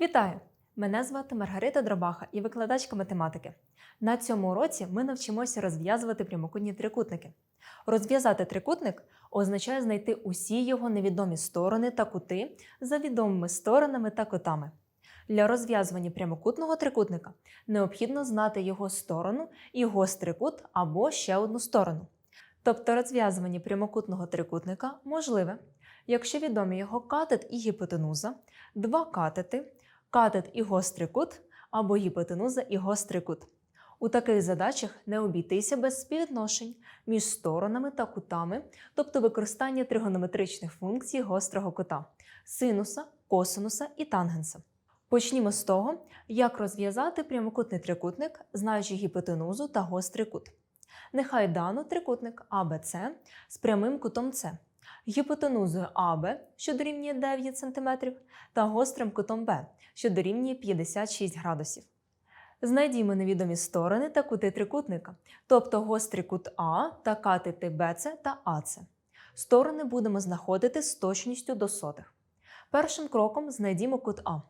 Вітаю! Мене звати Маргарита Дробаха і викладачка математики. На цьому уроці ми навчимося розв'язувати прямокутні трикутники. Розв'язати трикутник означає знайти усі його невідомі сторони та кути за відомими сторонами та кутами. Для розв'язування прямокутного трикутника необхідно знати його сторону і гострий кут або ще одну сторону. Тобто розв'язування прямокутного трикутника можливе, якщо відомі його катет і гіпотенуза, два катети, катет і гострий кут або гіпотенуза і гострий кут. У таких задачах не обійтися без співвідношень між сторонами та кутами, тобто використання тригонометричних функцій гострого кута синуса, косинуса і тангенса. Почнімо з того, як розв'язати прямокутний трикутник, знаючи гіпотенузу та гострий кут. Нехай дано трикутник АБЦ з прямим кутом С, гіпотенузою АБ, що дорівнює 9 см, та гострим кутом Б, що дорівнює 56 градусів. Знайдімо невідомі сторони та кути трикутника, тобто гострий кут А та катети БЦ та АЦ. Сторони будемо знаходити з точністю до сотих. Першим кроком знайдімо кут А.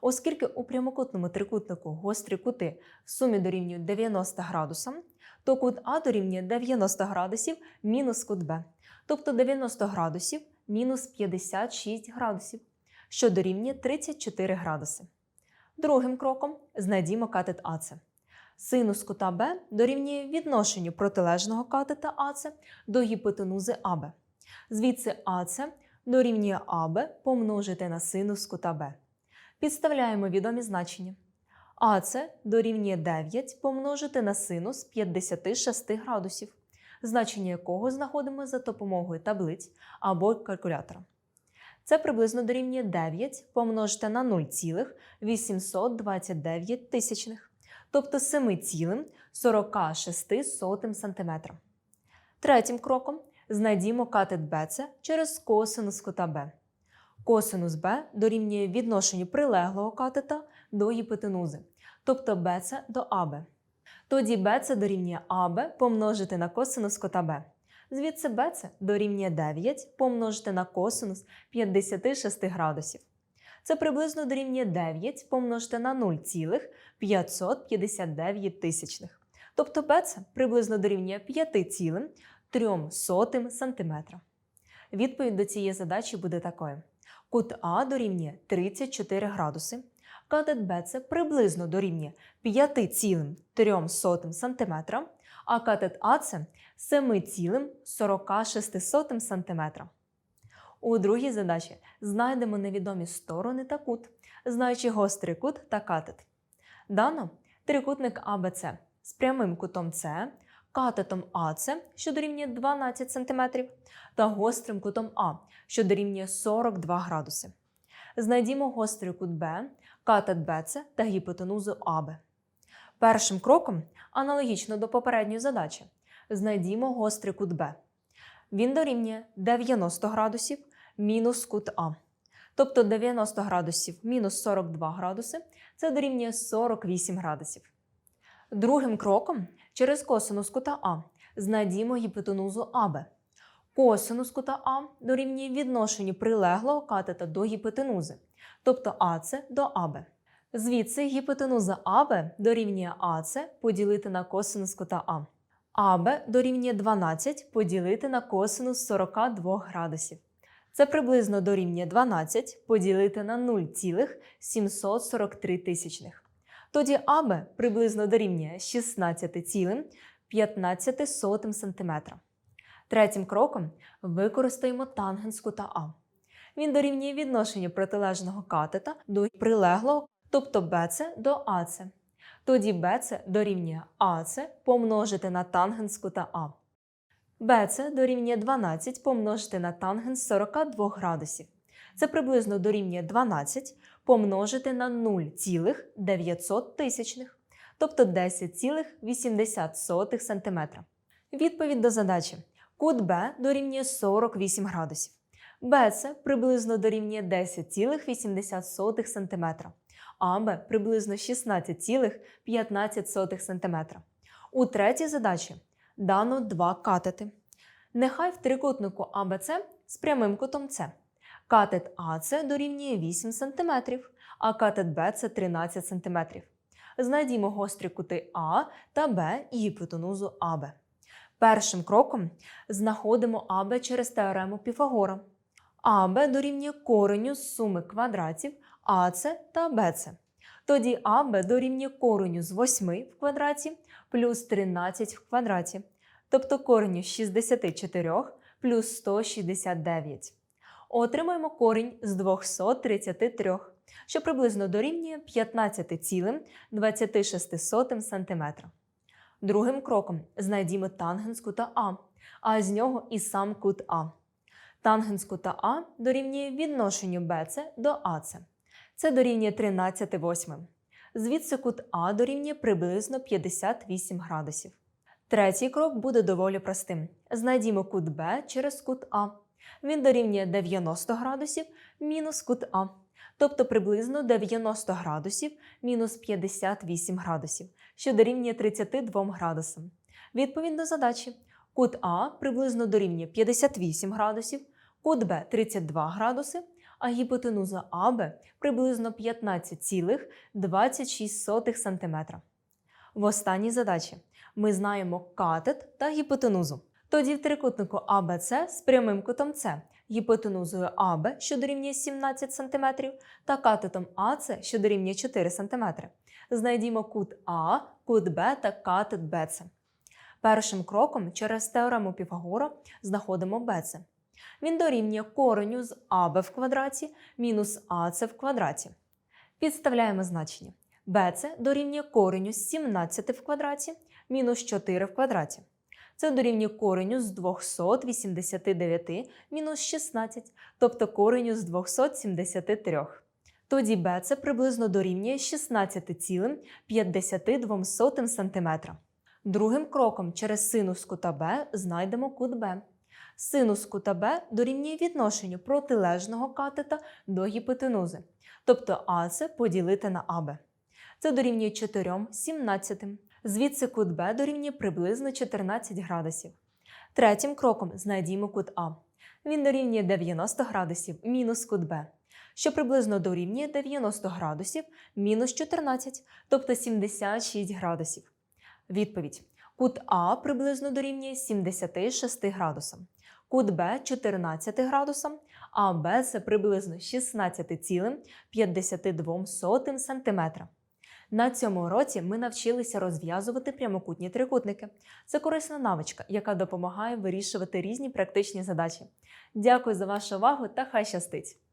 Оскільки у прямокутному трикутнику гострі кути в сумі дорівнюють 90 градусам, то кут А дорівнює 90 градусів мінус кут Б, тобто 90 градусів мінус 56 градусів, що дорівнює 34 градуси. Другим кроком знайдімо катет АЦ. Синус кута Б дорівнює відношенню протилежного катета АЦ до гіпотенузи АБ. Звідси АЦ дорівнює АБ помножити на синус кута Б. Підставляємо відомі значення. АЦ дорівнює 9 помножити на синус 56 градусів, значення якого знаходимо за допомогою таблиць або калькулятора. Це приблизно дорівнює 9 помножити на 0,829 тисячних, тобто 7,46 см. Третім кроком знайдімо катет БЦ через косинус кута Б. Косинус Б дорівнює відношенню прилеглого катета до гіпотенузи, тобто БЦ до АБ. Тоді БЦ дорівнює АБ помножити на косинус кота Б. Звідси БЦ дорівнює 9 помножити на косинус 56 градусів. Це приблизно дорівнює 9 помножити на 0,559 тисячних. Тобто БЦ приблизно дорівнює 5,3 см. Відповідь до цієї задачі буде такою. Кут А дорівнює 34 градуси, катет БЦ приблизно дорівнює 5,3 см, а катет АЦ 7,46 см. У другій задачі знайдемо невідомі сторони та кут, знаючи гострий кут та катет. Дано трикутник АБЦ з прямим кутом С, катетом АЦ, що дорівнює 12 см, та гострим кутом А, що дорівнює 42 градуси. Знайдімо гострий кут Б, катет БЦ та гіпотенузу АБ. Першим кроком, аналогічно до попередньої задачі, знайдімо гострий кут Б. Він дорівнює 90 градусів мінус кут А. Тобто 90 градусів мінус 42 градуси це дорівнює 48 градусів. Другим кроком через косинус кута А знайдімо гіпотенузу АБ. Косинус кута А дорівнює відношенню прилеглого катета до гіпотенузи, тобто АЦ до АБ. Звідси гіпотенуза АБ дорівнює АЦ поділити на косинус кута А. АБ дорівнює 12 поділити на косинус 42 градусів. Це приблизно дорівнює 12 поділити на 0,743 тисячних. Тоді АБ приблизно дорівнює 16,15 см. Третім кроком використаємо тангенс кута А. Він дорівнює відношенню протилежного катета до прилеглого, тобто БЦ до АЦ. Тоді БЦ дорівнює АЦ помножити на тангенс кута А. БЦ дорівнює 12 помножити на тангенс 42 градусів. Це приблизно дорівнює 12 помножити на 0,900 тисячних, тобто 10,80 см. Відповідь до задачі. Кут Б дорівнює 48 градусів. БЦ приблизно дорівнює 10,80 см. АБ приблизно 16,15 см. У третій задачі дано два катети. Нехай в трикутнику АБЦ з прямим кутом С Катет АЦ дорівнює 8 см, а катет БЦ 13 см. Знайдімо гострі кути А та Б і гіпотенузу АБ. Першим кроком знаходимо АБ через теорему Піфагора. АБ дорівнює кореню суми квадратів АЦ та БЦ. Тоді АБ дорівнює кореню з 8 в квадраті плюс 13 в квадраті, тобто кореню з 64 плюс 169. Отримаємо корінь з 233, що приблизно дорівнює 15,26 см. Другим кроком знайдімо тангенс кута А, а з нього і сам кут А. Тангенс кута А дорівнює відношенню БЦ до АЦ. Це дорівнює 13 восьмим. Звідси кут А дорівнює приблизно 58 градусів. Третій крок буде доволі простим. Знайдімо кут Б через кут А. Він дорівнює 90 градусів мінус кут А, тобто приблизно 90 градусів мінус 58 градусів, що дорівнює 32 градусам. Відповідь до задачі: кут А приблизно дорівнює 58 градусів, кут Б 32 градуси, а гіпотенуза АБ приблизно 15,26 см. В останній задачі ми знаємо катет та гіпотенузу. Тоді в трикутнику АБЦ з прямим кутом С, гіпотенузою АБ, що дорівнює 17 см, та катетом АЦ, що дорівнює 4 см. Знайдімо кут А, кут Б та катет БЦ. Першим кроком через теорему Піфагора знаходимо БЦ. Він дорівнює кореню з АБ в квадраті мінус АЦ в квадраті. Підставляємо значення. БЦ дорівнює кореню з 17 в квадраті мінус 4 в квадраті. Це дорівнює кореню з 289 мінус 16, тобто кореню з 273. Тоді БЦ приблизно дорівнює 16,52 см. Другим кроком через синус кута Б знайдемо кут Б. Синус кута Б дорівнює відношенню протилежного катета до гіпотенузи, тобто АЦ поділити на АБ. Це дорівнює 4 сімнадцятим. Звідси кут Б дорівнює приблизно 14 градусів. Третім кроком знайдімо кут А. Він дорівнює 90 градусів мінус кут Б, що приблизно дорівнює 90 градусів мінус 14, тобто 76 градусів. Відповідь: кут А приблизно дорівнює 76 градусам, кут Б 14 градусам, а Б це приблизно 16,52 см. На цьому уроці ми навчилися розв'язувати прямокутні трикутники. Це корисна навичка, яка допомагає вирішувати різні практичні задачі. Дякую за вашу увагу та хай щастить!